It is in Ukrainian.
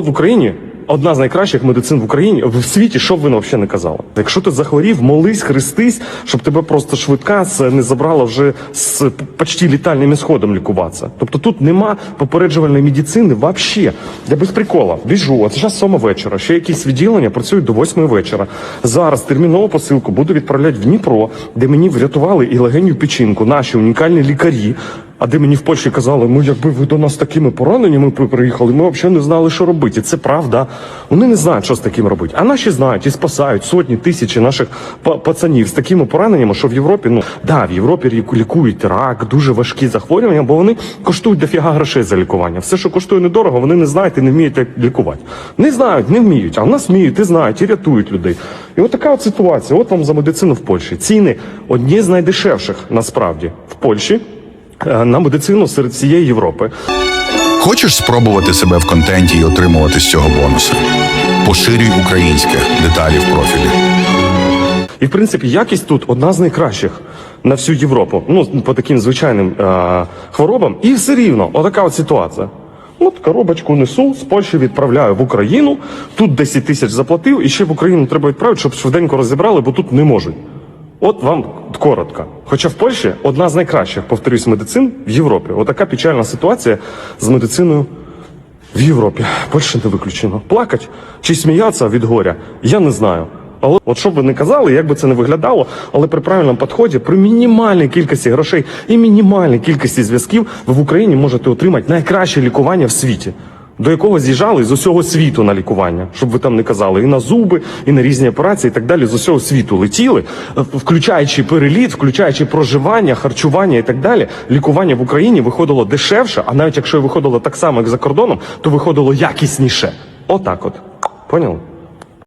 В Україні одна з найкращих медицин в Україні в світі, що б ви взагалі не казали. Якщо ти захворів, молись, хрестись, щоб тебе просто швидка не забрала вже з почти літальним ісходом лікуватися. Тобто тут нема попереджувальної медицини взагалі. Я без прикола біжу. От зараз сьома вечора. Ще якісь відділення працюють до восьмої вечора. Зараз термінову посилку буду відправляти в Дніпро, де мені врятували і легеню печінку, наші унікальні лікарі. А де мені в Польщі казали, ну якби ви до нас такими пораненнями приїхали, ми взагалі не знали, що робити. І Це правда. Вони не знають, що з таким робити. А наші знають і спасають сотні тисячі наших пацанів з такими пораненнями, що в Європі, ну да, в Європі лікують рак, дуже важкі захворювання, бо вони коштують дофіга грошей за лікування. Все, що коштує недорого, вони не знають і не вміють лікувати. Не знають, не вміють, а в нас вміють і знають, і рятують людей. І от така от ситуація. От вам за медицину в Польщі. Ціни одні з найдешевших насправді в Польщі на медицину серед всієї Європи. Хочеш спробувати себе в контенті і отримувати з цього бонуси? Поширюй українське деталі в профілі. І в принципі якість тут одна з найкращих на всю Європу. Ну по таким звичайним е- хворобам. І все рівно, отака от ситуація. От коробочку несу, з Польщі відправляю в Україну. Тут 10 тисяч заплатив, і ще в Україну треба відправити, щоб швиденько розібрали, бо тут не можуть. От вам коротко. Хоча в Польщі одна з найкращих, повторюсь, медицин в Європі. Отака печальна ситуація з медициною в Європі. Польща не виключено. Плакать чи сміятися від горя, я не знаю. Але от що б ви не казали, як би це не виглядало, але при правильному підході, при мінімальній кількості грошей і мінімальній кількості зв'язків, ви в Україні можете отримати найкраще лікування в світі, до якого з'їжджали з усього світу на лікування, щоб ви там не казали, і на зуби, і на різні операції, і так далі. З усього світу летіли, е, включаючи переліт, включаючи проживання, харчування і так далі. Лікування в Україні виходило дешевше, а навіть якщо виходило так само, як за кордоном, то виходило якісніше. Отак, от поняли?